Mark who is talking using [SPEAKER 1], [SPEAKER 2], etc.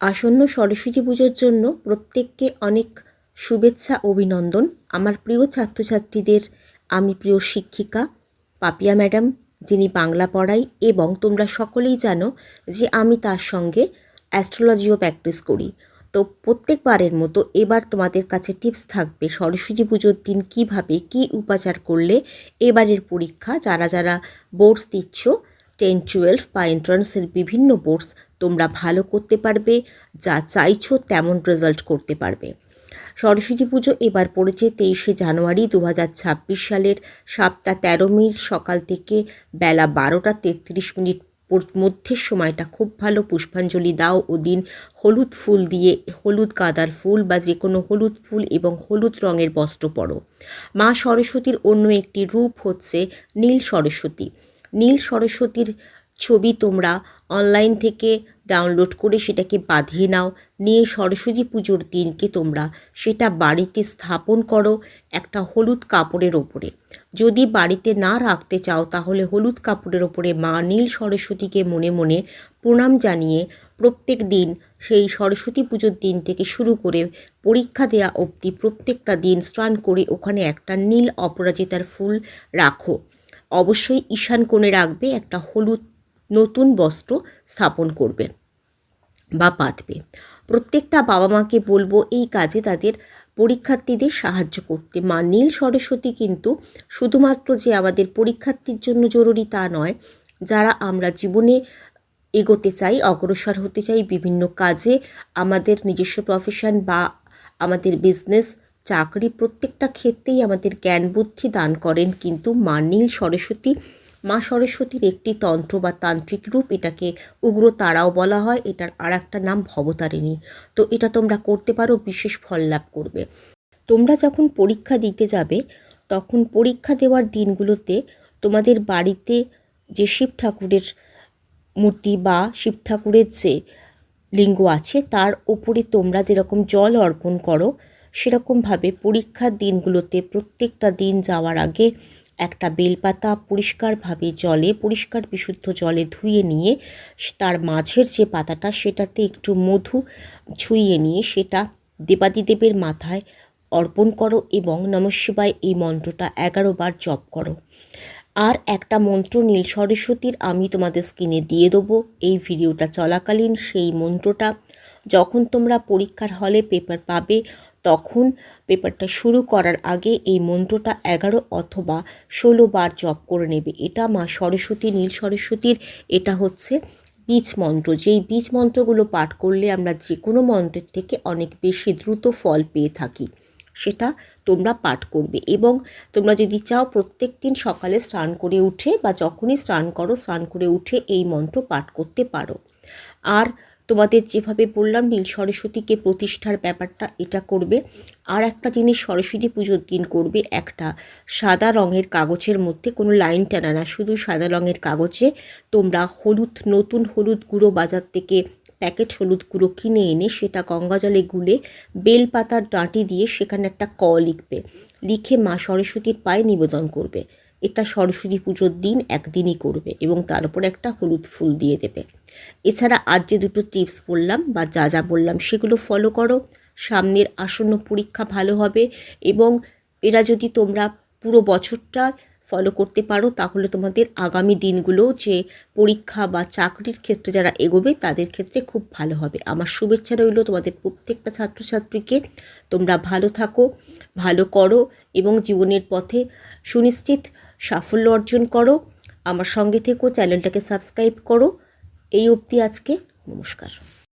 [SPEAKER 1] আসন্ন সরস্বতী পুজোর জন্য প্রত্যেককে অনেক শুভেচ্ছা, অভিনন্দন। আমার প্রিয় ছাত্রছাত্রীদের, আমি প্রিয় শিক্ষিকা পাপিয়া ম্যাডাম, যিনি বাংলা পড়াই এবং তোমরা সকলেই জানো যে আমি তার সঙ্গে অ্যাস্ট্রোলজিও প্র্যাকটিস করি। তো প্রত্যেকবারের মতো এবার তোমাদের কাছে টিপস থাকবে সরস্বতী পুজোর দিন কীভাবে, কি উপাচার করলে এবারের পরীক্ষা, যারা যারা বোর্ডস দিচ্ছ টেন টুয়েলভ বা এন্ট্রান্সের বিভিন্ন বোর্ডস তোমরা ভালো করতে পারবে, যা চাইছো তেমন রেজাল্ট করতে পারবে। সরস্বতী পুজো এবার পড়েছে তেইশে জানুয়ারি দু হাজার ছাব্বিশ সালের সাতটা তেরো মিনিট সকাল থেকে বেলা বারোটা তেত্রিশ মিনিট মধ্যের সময়টা খুব ভালো। পুষ্পাঞ্জলি দাও ও দিন হলুদ ফুল দিয়ে, হলুদ গাঁদার ফুল বা যে কোনো হলুদ ফুল এবং হলুদ রঙের বস্ত্র পরো। মা সরস্বতীর অন্য একটি রূপ হচ্ছে নীল সরস্বতী। নীল সরস্বতীর ছবি তোমরা অনলাইন থেকে ডাউনলোড করে সেটাকে বাঁধিয়ে নাও। নিয়ে সরস্বতী পুজোর দিনকে তোমরা সেটা বাড়িতে স্থাপন করো একটা হলুদ কাপড়ের ওপরে। যদি বাড়িতে না রাখতে চাও তাহলে হলুদ কাপড়ের ওপরে মা নীল সরস্বতীকে মনে মনে প্রণাম জানিয়ে প্রত্যেক দিন সেই সরস্বতী পুজোর দিন থেকে শুরু করে পরীক্ষা দেওয়া অবধি প্রত্যেকটা দিন স্নান করে ওখানে একটা নীল অপরাজিতার ফুল রাখো। অবশ্যই ঈশান কোণে রাখবে, একটা হলুদ নতুন বস্ত্র স্থাপন করবে বা পাতবে প্রত্যেকটা বাবা মাকে বলব, এই কাজে তাদের পরীক্ষার্থীদের সাহায্য করতে। মা নীল সরস্বতী কিন্তু শুধুমাত্র যে আমাদের পরীক্ষার্থীর জন্য জরুরি তা নয়, যারা আমরা জীবনে এগোতে চাই, অগ্রসর হতে চাই, বিভিন্ন কাজে আমাদের নিজস্ব প্রফেশন বা আমাদের বিজনেস চাকরি প্রত্যেকটা ক্ষেত্রেই আমাদের জ্ঞান বুদ্ধি দান করেন, কিন্তু মা নীল সরস্বতী, মা সরস্বতীর একটি তন্ত্র বা তান্ত্রিক রূপ এটাকে উগ্র তারাও বলা হয়, এটার আর একটা নাম ভবতারিণী। তো এটা তোমরা করতে পারো, বিশেষ ফল লাভ করবে। তোমরা যখন পরীক্ষা দিতে যাবে, তখন পরীক্ষা দেওয়ার দিনগুলোতে তোমাদের বাড়িতে যে শিব ঠাকুরের মূর্তি বা শিব ঠাকুরের যে লিঙ্গ আছে, তার ওপরে তোমরা যেরকম জল অর্পণ করো সেরকমভাবে পরীক্ষার দিনগুলোতে প্রত্যেকটা দিন যাওয়ার আগে একটা বেলপাতা পরিষ্কারভাবে জলে, পরিষ্কার বিশুদ্ধ জলে ধুয়ে নিয়ে তার মাঝের যে পাতাটা সেটাতে একটু মধু ছুঁয়ে নিয়ে সেটা দেবাদিদেবের মাথায় অর্পণ করো এবং নমঃশিবায় এই মন্ত্রটা এগারো বার জপ করো। আর একটা মন্ত্র নীল সরস্বতীর আমি তোমাদের স্ক্রিনে দিয়ে দেবো। এই ভিডিওটা চলাকালীন সেই মন্ত্রটা যখন তোমরা পরীক্ষার হলে পেপার পাবে তখন পেপারটা শুরু করার আগে এই মন্ত্রটা এগারো অথবা ষোলো বার জপ করে নেবে। এটা মা সরস্বতী, নীল সরস্বতীর, এটা হচ্ছে বীজ মন্ত্র। যেই বীজ মন্ত্রগুলো পাঠ করলে আমরা যে কোনো মন্ত্রের থেকে অনেক বেশি দ্রুত ফল পেয়ে থাকি, সেটা তোমরা পাঠ করবে এবং তোমরা যদি চাও প্রত্যেক দিন সকালে স্নান করে উঠে বা যখনই স্নান করো, স্নান করে উঠে এই মন্ত্র পাঠ করতে পারো। আর তোমাদের যেভাবে বললাম নীল সরস্বতীকে প্রতিষ্ঠার ব্যাপারটা, এটা করবে। আর একটা জিনিস সরস্বতী পুজোর দিন করবে, একটা সাদা রঙের কাগজের মধ্যে, কোনো লাইন টানা না, শুধু সাদা রঙের কাগজে তোমরা হলুদ, নতুন হলুদ গুঁড়ো বাজার থেকে প্যাকেট হলুদ গুঁড়ো কিনে এনে সেটা গঙ্গা জলে গুলে বেলপাতার ডাঁটি দিয়ে সেখানে একটা ক লিখবে। লিখে মা সরস্বতীর পায়ে নিবেদন করবে। এটা সরস্বতী পুজোর দিন একদিনই করবে এবং তার উপর একটা হলুদ ফুল দিয়ে দেবে। এছাড়া আজ যে দুটো টিপস বললাম বা যা যা বললাম সেগুলো ফলো করো। সামনের আসন্ন পরীক্ষা ভালো হবে এবং এরা যদি তোমরা পুরো বছরটা ফলো করতে পারো, তাহলে তোমাদের আগামী দিনগুলো যে পরীক্ষা বা চাকরির ক্ষেত্রে যারা এগোবে, তাদের ক্ষেত্রে খুব ভালো হবে। আমার শুভেচ্ছা রইল তোমাদের প্রত্যেকটা ছাত্রছাত্রীকে। তোমরা ভালো থাকো, ভালো করো এবং জীবনের পথে সুনিশ্চিত সাফল্য অর্জন করো। আমার সঙ্গে থেকো, চ্যানেলটাকে সাবস্ক্রাইব করো। এই অবধি আজকে, নমস্কার।